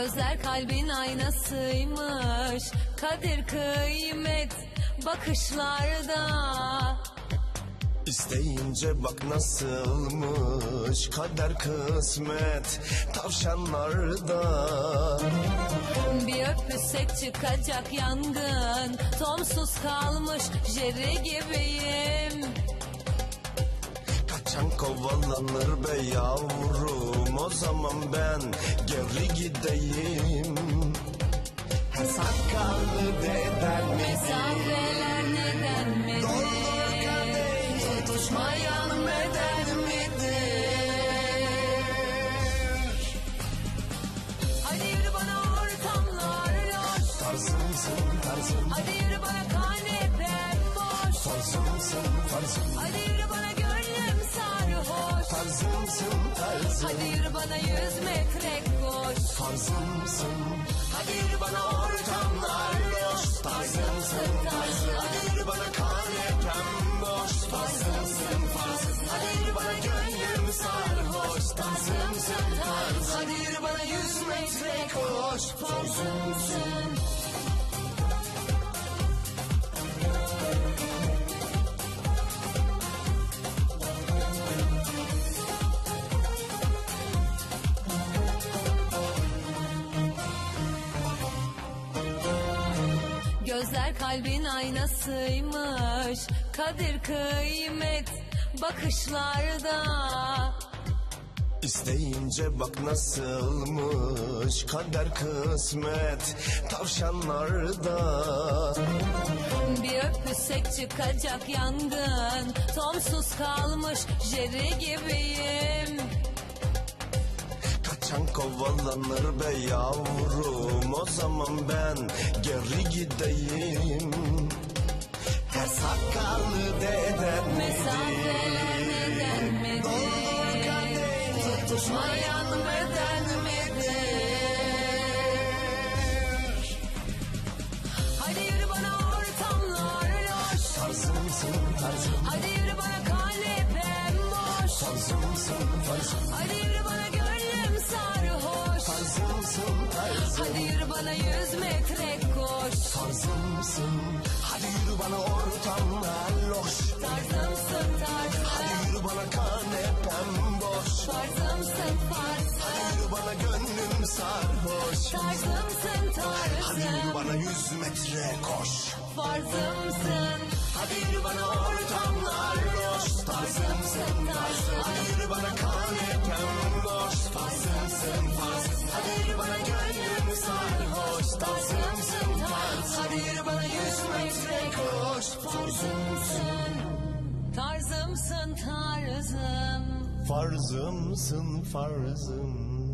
Gözler kalbin aynasıymış. Kadir kıymet bakışlarda. İsteyince bak nasılmış kader kısmet tavşanlarda. Bir öpüşsek çıkacak yangın Tomsuz kalmış Jerry gibiyim kovalanır be yavrum o zaman ben geri gideyim Her sakallı deden mi? Mesafeler neden mi? Doldur kadeh tutuşmayan beden midir? Hadi yürü bana ortamlar loş Tarzımsın tarzım Hadi yürü bana kanepem boş Tarzımsın tarzım Hadi Tarzımsın tarzım. Hadi yürü bana yüz metre koş. Tarzımsın. Hadi yürü bana ortamlar loş Tarzımsın tarzım. Hadi yürü bana kanepem boş Tarzımsın tarzım. Hadi yürü bana gönlüm sarhoş. Tarzımsın tarzım. Hadi yürü bana yüz metre koş. Tarzımsın Gözler kalbin aynasıymış. Kadir kıymet bakışlarda. İsteyince bak nasılmış. Kader kısmet tavşanlarda. Bir öpüşsek çıkacak yangın. Tomsuz kalmış Jerry gibiyim Kaçan kovalanır be yavrum o zaman ben geri gideyim. Her sakallı deden Mesafeler neden midir? Doldur kadeh tutuşmayan beden midir? Hadi yürü bana ortamlar loş Tarzımsın tarzım Hadi yürü bana kanepem boş. Tarzımsın tarzım Hadi Hadi yürü bana yüz metre koş. Tarzımsın Hadi yürü bana ortamlar loş. Tarzımsın tarzım. Hadi yürü bana kanepem boş. Tarzımsın tarzım. Hadi yürü bana gönlüm sarhoş. Tarzımsın Hadi yürü tarzım bana yüz metre koş. Farzımsın. Hadi yürü bana ortamlar loş. Tarzımsın tarzım. Hadi yürü Tarzımsın tarzım Hadi bana yüz metre koş Farzımsın Tarzımsın tarzım. Farzımsın farzım